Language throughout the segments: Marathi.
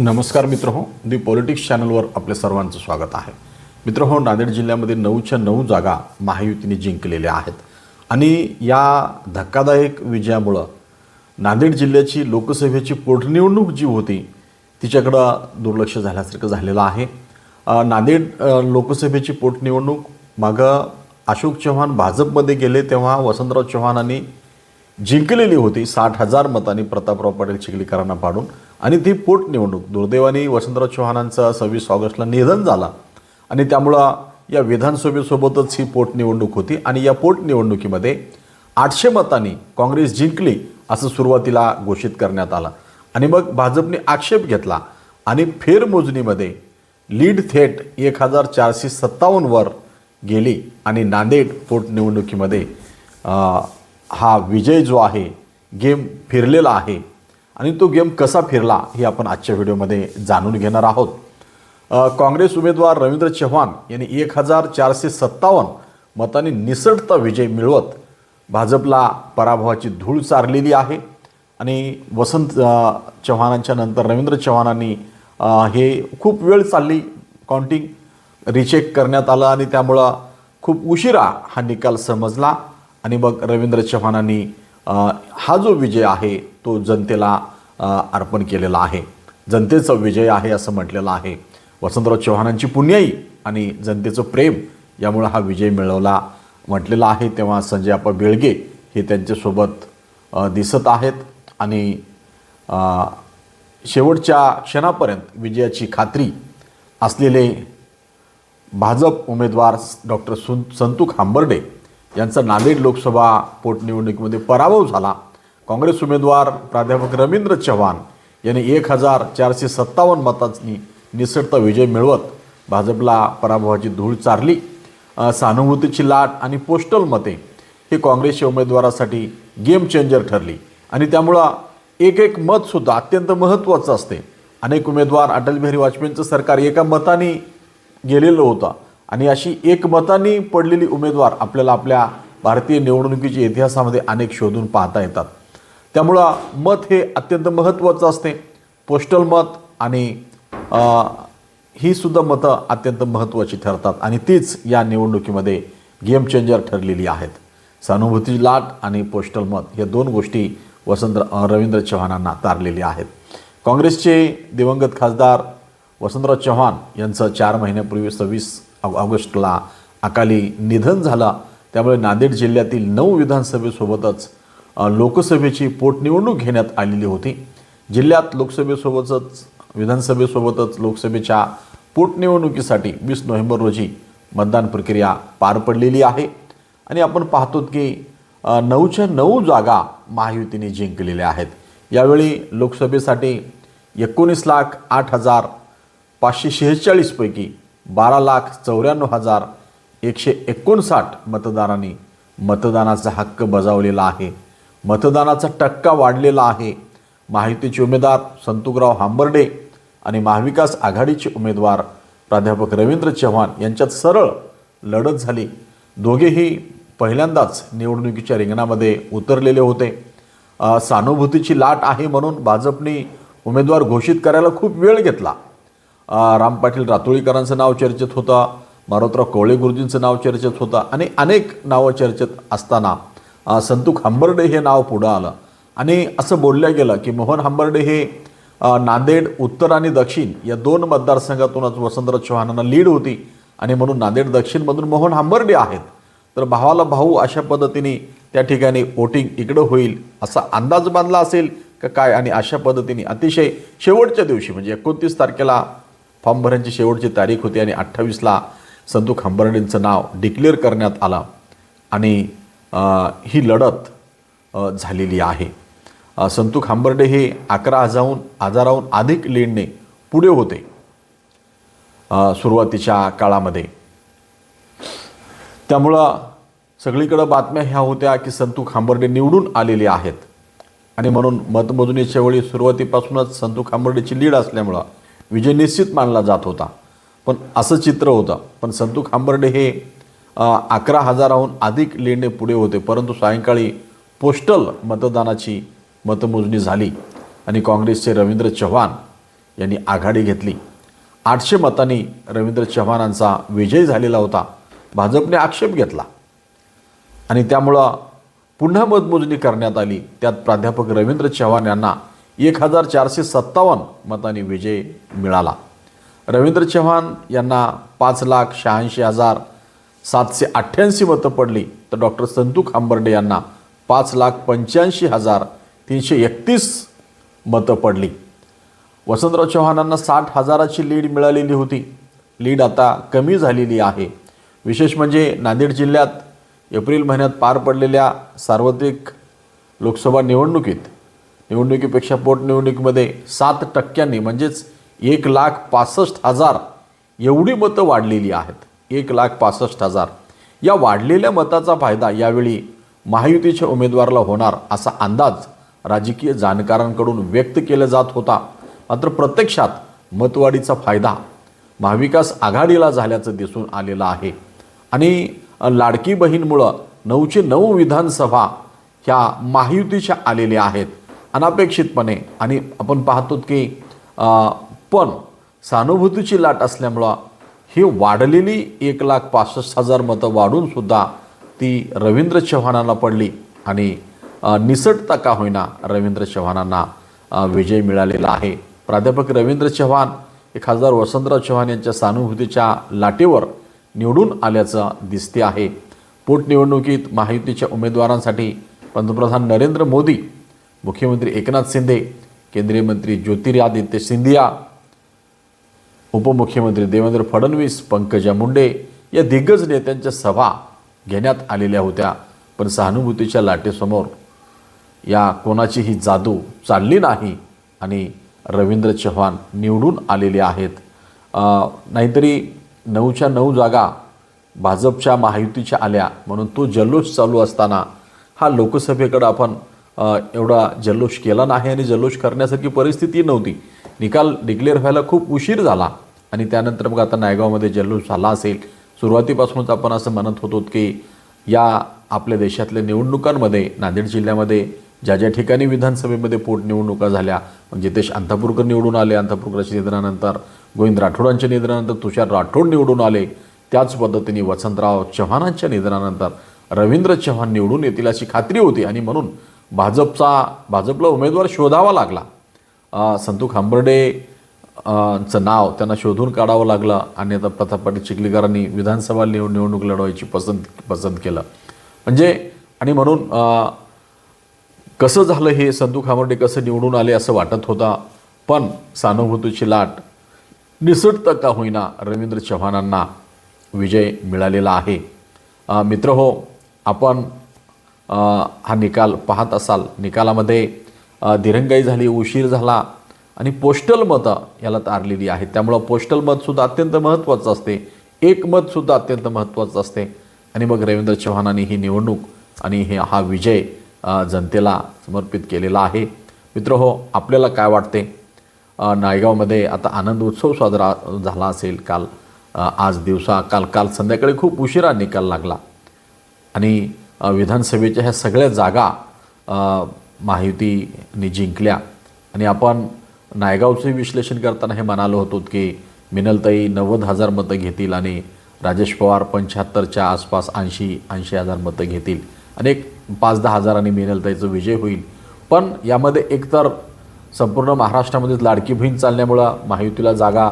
नमस्कार मित्र हो दी पॉलिटिक्स चॅनलवर आपल्या सर्वांचं स्वागत आहे. मित्र हो नांदेड जिल्ह्यामध्ये नऊच्या नऊ जागा महायुतीने जिंकलेल्या आहेत. आणि या धक्कादायक विजयामुळं नांदेड जिल्ह्याची लोकसभेची पोटनिवडणूक जी होती तिच्याकडं दुर्लक्ष झाल्यासारखं झालेलं आहे. नांदेड लोकसभेची पोटनिवडणूक मागं अशोक चव्हाण भाजपमध्ये गेले तेव्हा वसंतराव चव्हाण आणि जिंकलेली होती. साठ हजार मतांनी प्रतापराव पाटील चिखलीकरांना पाडून आणि ती पोटनिवडणूक दुर्दैवाने वसंतराव चव्हाणांचं सव्वीस ऑगस्टला निधन झाला. आणि त्यामुळं या विधानसभेसोबतच ही पोटनिवडणूक होती. आणि या पोटनिवडणुकीमध्ये आठशे मतांनी काँग्रेस जिंकली असं सुरुवातीला घोषित करण्यात आलं. आणि मग भाजपने आक्षेप घेतला आणि फेरमोजणीमध्ये लीड थेट एक हजार चारशे सत्तावन्नवर गेली. आणि नांदेड पोटनिवडणुकीमध्ये हा विजय जो आहे गेम फिरलेला आहे. आणि तो गेम कसा फिरला हे आपण आजच्या व्हिडिओमध्ये जाणून घेणार आहोत. काँग्रेस उमेदवार रवींद्र चव्हाण यांनी एक हजार चारशे सत्तावन्न मतांनी निसटता विजय मिळवत भाजपला पराभवाची धूळ चारलेली आहे. आणि वसंत चव्हाणांच्या नंतर रवींद्र चव्हाणांनी हे खूप वेळ चालली काउंटिंग रिचेक करण्यात आलं आणि त्यामुळं खूप उशिरा हा निकाल समजला. आणि मग रवींद्र चव्हाणांनी हा जो विजय आहे तो जनतेला अर्पण केलेला आहे. जनतेचा विजय आहे असं म्हटलेलं आहे. वसंतराव चव्हाणांची पुण्याई आणि जनतेचं प्रेम यामुळं हा विजय मिळवला म्हटलेला आहे. तेव्हा संजय आपा बेळगे हे त्यांच्यासोबत दिसत आहेत. आणि शेवटच्या क्षणापर्यंत विजयाची खात्री असलेले भाजप उमेदवार डॉक्टर सुन संतू खांबर्डे यांचा नांदेड लोकसभा पोटनिवडणुकीमध्ये पराभव झाला. काँग्रेस उमेदवार प्राध्यापक रवींद्र चव्हाण यांनी एक हजार चारशे सत्तावन्न मतांनी निसटता विजय मिळवत भाजपला पराभवाची धूळ चारली. सहानुभूतीची लाट आणि पोस्टल मते ही काँग्रेसच्या उमेदवारासाठी गेम चेंजर ठरली. आणि त्यामुळं एक एक मतसुद्धा अत्यंत महत्त्वाचं असते. अनेक उमेदवार अटलबिहारी वाजपेयींचं सरकार एका मताने गेलेलं होतं. आणि अशी एक पडलेली उमेदवार आपल्याला आपल्या भारतीय निवडणुकीच्या इतिहासामध्ये अनेक शोधून पाहता येतात. त्यामुळं मत हे अत्यंत महत्त्वाचं असते. पोस्टल मत आणि ही सुद्धा मतं अत्यंत महत्त्वाची ठरतात आणि तीच या निवडणुकीमध्ये गेम चेंजर ठरलेली आहेत. सहानुभूती लाट आणि पोस्टल मत या दोन गोष्टी वसंत रवींद्र चव्हाणांना तारलेल्या आहेत. काँग्रेसचे दिवंगत खासदार वसंतराव चव्हाण यांचं चार महिन्यापूर्वी सव्वीस ऑगस्टला अकाली निधन झाला. त्यामुळे नांदेड जिल्ह्यातील नऊ विधानसभेसोबतच लोकसभेची पोटनिवडणूक घेण्यात आलेली होती. जिल्ह्यात लोकसभेसोबतच विधानसभेसोबतच लोकसभेच्या पोटनिवडणुकीसाठी वीस नोव्हेंबर रोजी मतदान प्रक्रिया पार पडलेली आहे. आणि आपण पाहतो की नऊच्या नऊ जागा महायुतीने जिंकलेल्या आहेत. यावेळी लोकसभेसाठी एकोणीस लाख आठ हजार पाचशे शेहेचाळीसपैकी बारा लाख चौऱ्याण्णव हजार एकशे एकोणसाठ मतदारांनी मतदानाचा हक्क बजावलेला आहे. मतदानाचा टक्का वाढलेला आहे. महायुतीचे उमेदवार संतुकराव हांबर्डे आणि महाविकास आघाडीचे उमेदवार प्राध्यापक रवींद्र चव्हाण यांच्यात सरळ लढत झाली. दोघेही पहिल्यांदाच निवडणुकीच्या रिंगणामध्ये उतरलेले होते. सहानुभूतीची लाट आहे म्हणून भाजपने उमेदवार घोषित करायला खूप वेळ घेतला. राम पाटील रातोळीकरांचं नाव चर्चेत होतं मारोतराव कवळे गुरुजींचं नाव चर्चेत होतं आणि अनेक नावं चर्चेत असताना संतू खांबर्डे हे नाव पुढं आलं. आणि असं बोललं गेलं की मोहन हांबर्डे हे नांदेड उत्तर आणि दक्षिण या दोन मतदारसंघातूनच वसंतराव चव्हाणांना लीड होती आणि म्हणून नांदेड दक्षिणमधून मोहन हांबर्डे आहेत. तर भावाला भाऊ अशा पद्धतीने त्या ठिकाणी वोटिंग इकडं होईल असा अंदाज बांधला असेल का काय आणि अशा पद्धतीने? अतिशय शेवटच्या दिवशी म्हणजे एकोणतीस तारखेला फॉर्म भरण्याची शेवटची तारीख होती आणि अठ्ठावीसला संतू खांबर्डेंचं नाव डिक्लेअर करण्यात आलं. आणि ही लढत झालेली आहे. संतू खांबर्डे हे अकरा हजारहून हजाराहून अधिक लीडने पुढे होते सुरुवातीच्या काळामध्ये. त्यामुळं सगळीकडं बातम्या ह्या होत्या की संतू खांबर्डे निवडून आलेले आहेत. आणि म्हणून मतमोजणीच्या वेळी सुरुवातीपासूनच संतू खांबर्डेची लीड असल्यामुळं विजय निश्चित मानला जात होता. पण असं चित्र होतं. पण संतू खांबर्डे हे अकरा हजाराहून अधिक लेणे पुढे होते. परंतु सायंकाळी पोस्टल मतदानाची मतमोजणी झाली आणि काँग्रेसचे रवींद्र चव्हाण यांनी आघाडी घेतली. आठशे मतांनी रवींद्र चव्हाणांचा विजय झालेला होता. भाजपने आक्षेप घेतला. आणि त्यामुळं पुन्हा मतमोजणी करण्यात आली. त्यात प्राध्यापक रवींद्र चव्हाण यांना एक हजार चारशे सत्तावन्न मतांनी विजय मिळाला. रवींद्र चव्हाण यांना पाच लाख शहाऐंशी हजार सातशे अठ्ठ्याऐंशी मतं पडली. तर डॉक्टर संतू खांबर्डे यांना पाच लाख पंच्याऐंशी हजार तीनशे एकतीस मतं पडली. वसंतराव चव्हाणांना साठ हजाराची लीड मिळालेली होती. लीड आता कमी झालेली आहे. विशेष म्हणजे नांदेड जिल्ह्यात एप्रिल महिन्यात पार पडलेल्या सार्वत्रिक लोकसभा निवडणुकीत निवडणुकीपेक्षा पोटनिवडणुकीमध्ये सात टक्क्यांनी म्हणजेच एक लाख पासष्ट हजार एवढी मतं वाढलेली आहेत. एक लाख पासष्ट हजार. या वाढलेल्या मताचा फायदा यावेळी महायुतीच्या उमेदवाराला होणार असा अंदाज राजकीय जाणकारांकडून व्यक्त केला जात होता. मात्र प्रत्यक्षात मतवाढीचा फायदा महाविकास आघाडीला झाल्याचं दिसून आलेलं आहे. आणि लाडकी बहीणमुळं नऊचे नऊ विधानसभा ह्या महायुतीच्या आलेल्या आहेत. अनापेक्षितपणे आणि आपण पाहतो की पण सहानुभूतीची लाट असल्यामुळं ही वाढलेली एक लाख पासष्ट हजार मतं वाढूनसुद्धा ती रवींद्र चव्हाणांना पडली आणि निसटता का होईना रवींद्र चव्हाणांना विजय मिळालेला आहे. प्राध्यापक रवींद्र चव्हाण हे खासदार वसंतराव चव्हाण यांच्या सहानुभूतीच्या लाटेवर निवडून आल्याचं दिसते आहे. पोटनिवडणुकीत महायुतीच्या उमेदवारांसाठी पंतप्रधान नरेंद्र मोदी मुख्यमंत्री एकनाथ शिंदे केंद्रीय मंत्री ज्योतिरादित्य सिंधिया उपमुख्यमंत्री देवेंद्र फडणवीस पंकजा मुंडे या दिग्गज नेत्यांच्या सभा घेण्यात आलेल्या होत्या पण सहानुभूतीच्या लाटेसमोर या कोणाचीही जादू चालली नाही आणि रवींद्र चव्हाण निवडून आलेले आहेत. नाहीतरी नऊच्या नऊ जागा भाजपच्या महायुतीच्या आल्या म्हणून तो जल्लोष चालू असताना हा लोकसभेकडं आपण एवढा जल्लोष केला नाही आणि जल्लोष करण्यासारखी परिस्थिती नव्हती. निकाल डिक्लेअर व्हायला खूप उशीर झाला आणि त्यानंतर मग आता नायगावमध्ये जल्लोष झाला असेल. सुरुवातीपासूनच आपण असं म्हणत होतो की या आपल्या देशातल्या निवडणुकांमध्ये नांदेड जिल्ह्यामध्ये ज्या ज्या ठिकाणी विधानसभेमध्ये पोटनिवडणुका झाल्या जितेश अंतापूरकर निवडून आले अंतापूरकरच्या निधनानंतर गोविंद राठोडांच्या निधनानंतर तुषार राठोड निवडून आले. त्याच पद्धतीने वसंतराव चव्हाणांच्या निधनानंतर रवींद्र चव्हाण निवडून येतील अशी खात्री होती आणि म्हणून भाजपचा भाजपला उमेदवार शोधावा लागला. संतू खांबर्डे चं नाव त्यांना शोधून काढावं लागलं आणि आता प्रताप पाटील चिखलीकरांनी विधानसभा निवड निवडणूक लढवायची पसंत पसंत केलं. म्हणजे आणि म्हणून कसं झालं हे संतू खांबर्डे कसं निवडून आले असं वाटत होता पण सानुभूतीची लाट निसटतं का होईना रवींद्र चव्हाणांना विजय मिळालेला आहे. मित्र हो आपण हा निकाल पाहत असाल. निकालामध्ये दिरंगाई झाली उशीर झाला आणि पोस्टल मतं याला तारलेली आहेत. त्यामुळं पोस्टल मतसुद्धा अत्यंत महत्त्वाचं असते. एक मतसुद्धा अत्यंत महत्त्वाचं असते. आणि मग रवींद्र चव्हाणांनी ही निवडणूक आणि हे हा विजय जनतेला समर्पित केलेला आहे. मित्र हो आपल्याला काय वाटते? नायगावमध्ये आता आनंद उत्सव साजरा झाला असेल काल. आज दिवसा काल काल संध्याकाळी खूप उशिरा निकाल लागला. आणि विधानसभेच्या ह्या सगळ्या जागा महायुतीने जिंकल्या. आणि आपण नायगावचे विश्लेषण करताना हे म्हणालो होतो की मिनलताई नव्वद हजार मतं घेतील आणि राजेश पवार पंच्याहत्तरच्या आसपास ऐंशी ऐंशी हजार मतं घेतील. आणि एक पाच दहा हजारांनी मिनलताईचा विजय होईल. पण यामध्ये एकतर संपूर्ण महाराष्ट्रामध्ये लाडकी बहीण चालण्यामुळं महायुतीला जागा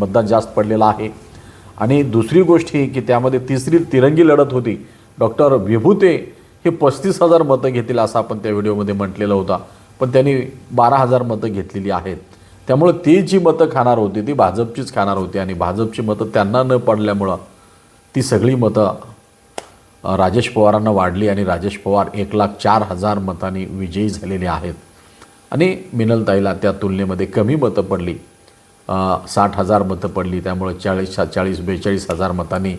मतदान जास्त पडलेलं आहे. आणि दुसरी गोष्ट ही की त्यामध्ये तिसरी तिरंगी लढत होती. डॉक्टर विभूते हे पस्तीस हजार मतं घेतील असं आपण त्या व्हिडिओमध्ये म्हटलेलं होता. पण त्यांनी बारा हजार मतं घेतलेली आहेत. त्यामुळं ती जी मतं खाणार होती ती भाजपचीच खाणार होती आणि भाजपची मतं त्यांना न पडल्यामुळं ती सगळी मतं राजेश पवारांना वाढली आणि राजेश पवार एक लाख चार हजार मतांनी विजयी झालेले आहेत. आणि मिनलताईला त्या तुलनेमध्ये कमी मतं पडली. साठ हजार मतं पडली. त्यामुळे चाळीस चाळीस बेचाळीस हजार मतांनी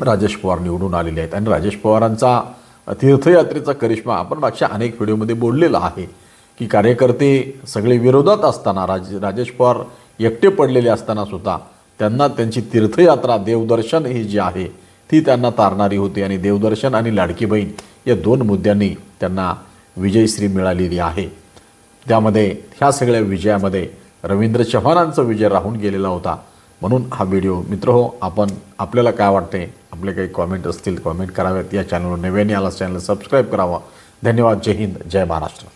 राजेश पवार निवडून आलेले आहेत. आणि राजेश पवारांचा तीर्थयात्रेचा करिश्मा आपण मागच्या अनेक व्हिडिओमध्ये बोललेला आहे की कार्यकर्ते सगळे विरोधात असताना राज राजेश पवार एकटे पडलेले असताना सुद्धा त्यांना त्यांची तीर्थयात्रा देवदर्शन ही जी आहे ती त्यांना तारणारी होती. आणि देवदर्शन आणि लाडकी बहीण या दोन मुद्द्यांनी त्यांना विजयश्री मिळालेली आहे. त्यामध्ये ह्या सगळ्या विजयामध्ये रवींद्र चव्हाणांचा विजय राहून गेलेला होता. म्हणून हा व्हिडिओ मित्र हो आपण आपल्याला काय वाटते आपले काही कॉमेंट असतील कॉमेंट करावेत. या चॅनलवर नव्याने आला चॅनल सबस्क्राईब करावा. धन्यवाद. जय हिंद. जय महाराष्ट्र.